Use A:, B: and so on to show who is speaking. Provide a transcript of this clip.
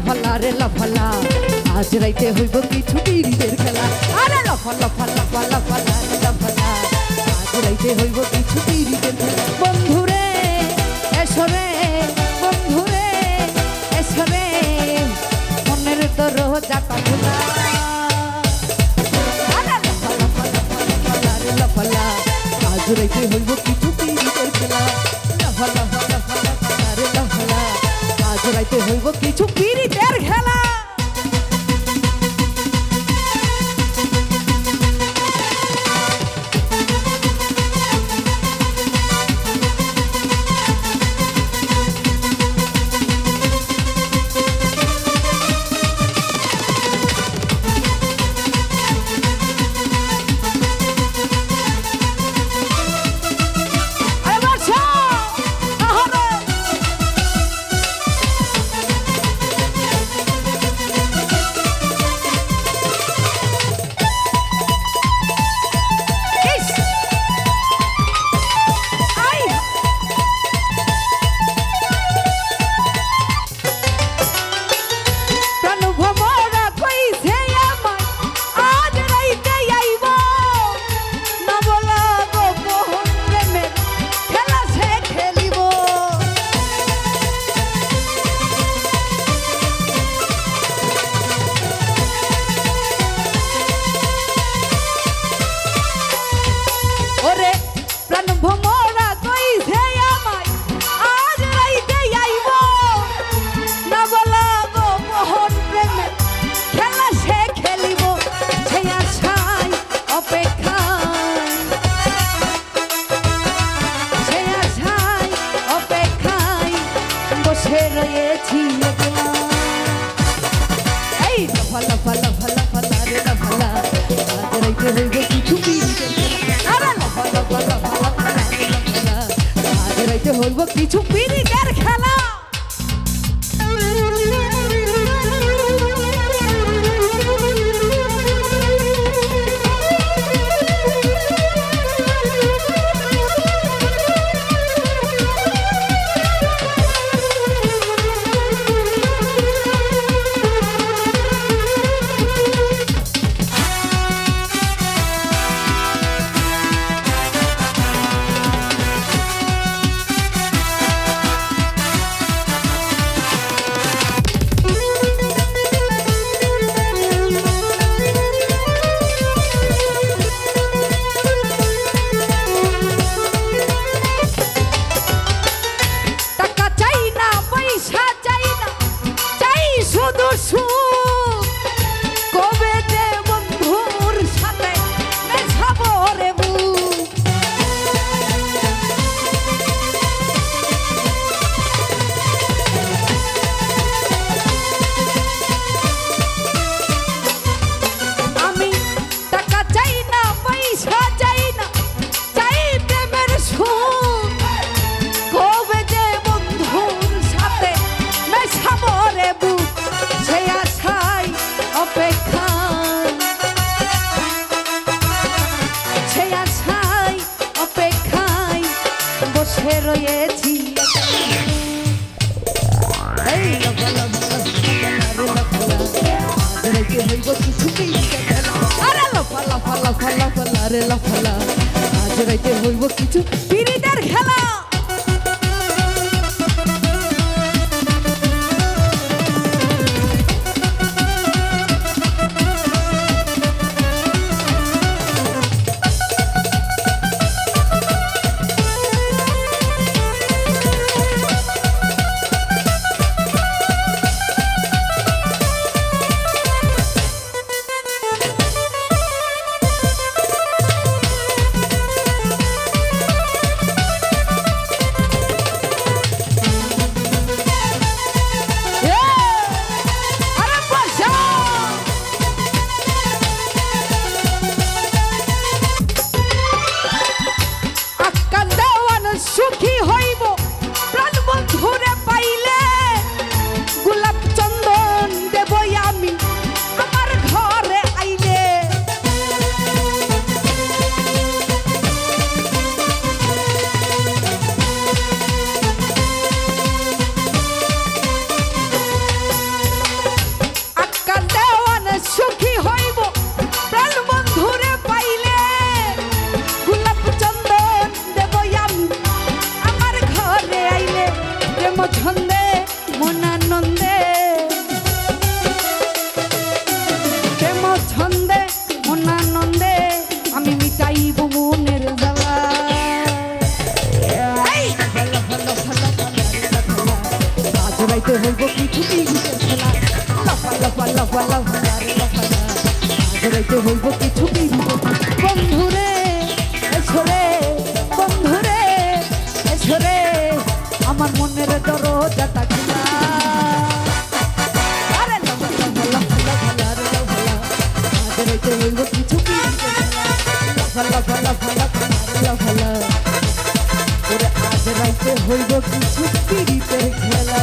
A: লাফালা রে লাফালা। আজ রাইতে হইব কিছু বিড়িদের খেলা। আরে লাফা লাফা লাফা লাফালা রে লাফালা আজ রাইতে হইব খেলা। বন্ধু জান ভমরা কইছে আমায় আজ রাইতে আইব না বলা গো মোহন প্রেমে খেলা সে খেলিব সে আশায় অপেক্ষায় সে আশায় অপেক্ষায় বসে রয়েছি এই ভালা ভালা ভালা ভালা রে ভালা আজ রাইতে হইবে to be পেয়েছি আজ রাইতে হইব কিছু পিড়িটার খেলা। হইব কিছু পিড়িতে খেলা।